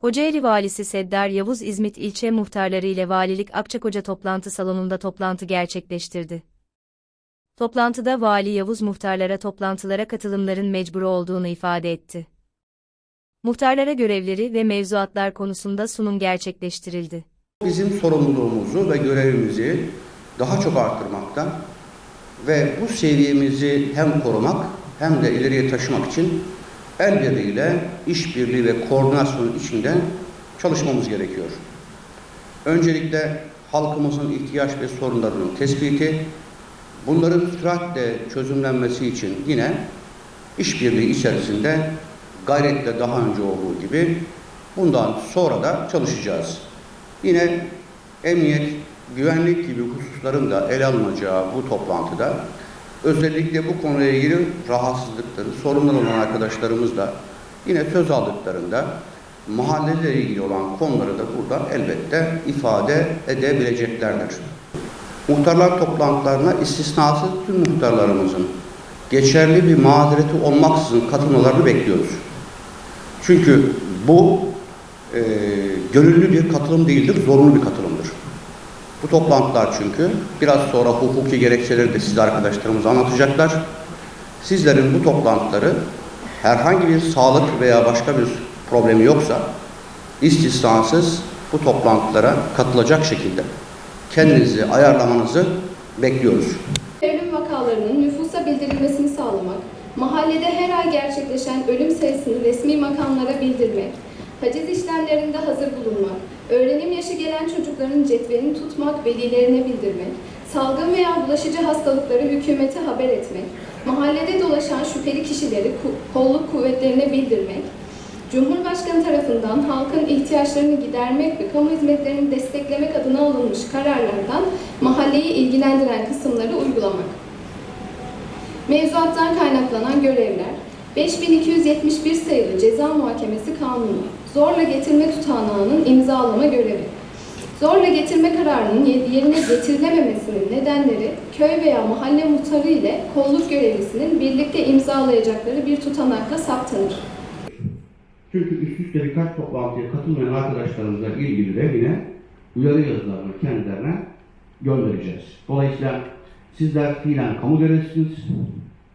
Kocaeli Valisi Seddar Yavuz İzmit ilçe muhtarları ile Valilik Akçakoca toplantı salonunda toplantı gerçekleştirdi. Toplantıda Vali Yavuz muhtarlara toplantılara katılımların mecbur olduğunu ifade etti. Muhtarlara görevleri ve mevzuatlar konusunda sunum gerçekleştirildi. Bizim sorumluluğumuzu ve görevimizi daha çok arttırmakta ve bu seviyemizi hem korumak hem de ileriye taşımak için el birliğiyle işbirliği ve koordinasyon içinde çalışmamız gerekiyor. Öncelikle halkımızın ihtiyaç ve sorunlarının tespiti, bunların süratle çözümlenmesi için yine işbirliği içerisinde gayretle daha önce olduğu gibi bundan sonra da çalışacağız. Yine emniyet, güvenlik gibi hususların da ele alınacağı bu toplantıda özellikle bu konuya ilgili rahatsızlıkları, sorunlar olan arkadaşlarımız da yine söz aldıklarında mahallelerle ilgili olan konuları da burada elbette ifade edebileceklerdir. Muhtarlar toplantılarına istisnasız tüm muhtarlarımızın geçerli bir mazereti olmaksızın katılmalarını bekliyoruz. Çünkü bu e, gönüllü bir katılım değildir, zorunlu bir katılımdır. Bu toplantılar çünkü biraz sonra hukuki gerekçeleri de size arkadaşlarımız anlatacaklar. Sizlerin bu toplantıları herhangi bir sağlık veya başka bir problemi yoksa istisnasız bu toplantılara katılacak şekilde kendinizi ayarlamanızı bekliyoruz. Ölüm vakalarının nüfusa bildirilmesini sağlamak, mahallede her ay gerçekleşen ölüm sayısını resmi makamlara bildirmek, haciz işlemlerinde hazır bulunmak, öğrenim yaşı gelen çocukların cetvelini tutmak, velilerine bildirmek, salgın veya bulaşıcı hastalıkları hükümete haber etmek, mahallede dolaşan şüpheli kişileri kolluk kuvvetlerine bildirmek, Cumhurbaşkanı tarafından halkın ihtiyaçlarını gidermek ve kamu hizmetlerini desteklemek adına alınmış kararlardan mahalleyi ilgilendiren kısımları uygulamak. Mevzuattan kaynaklanan görevler 5271 sayılı Ceza Muhakemesi Kanunu zorla getirme tutanağının imzalama görevi. Zorla getirme kararının ye- yerine getirilememesinin nedenleri köy veya mahalle muhtarı ile kolluk görevlisinin birlikte imzalayacakları bir tutanakla saptanır. Çünkü üst üste birkaç toplantıya katılmayan arkadaşlarımızla ilgili de yine uyarı yazılarını kendilerine göndereceğiz. Dolayısıyla sizler fiilen kamu görevlisiniz.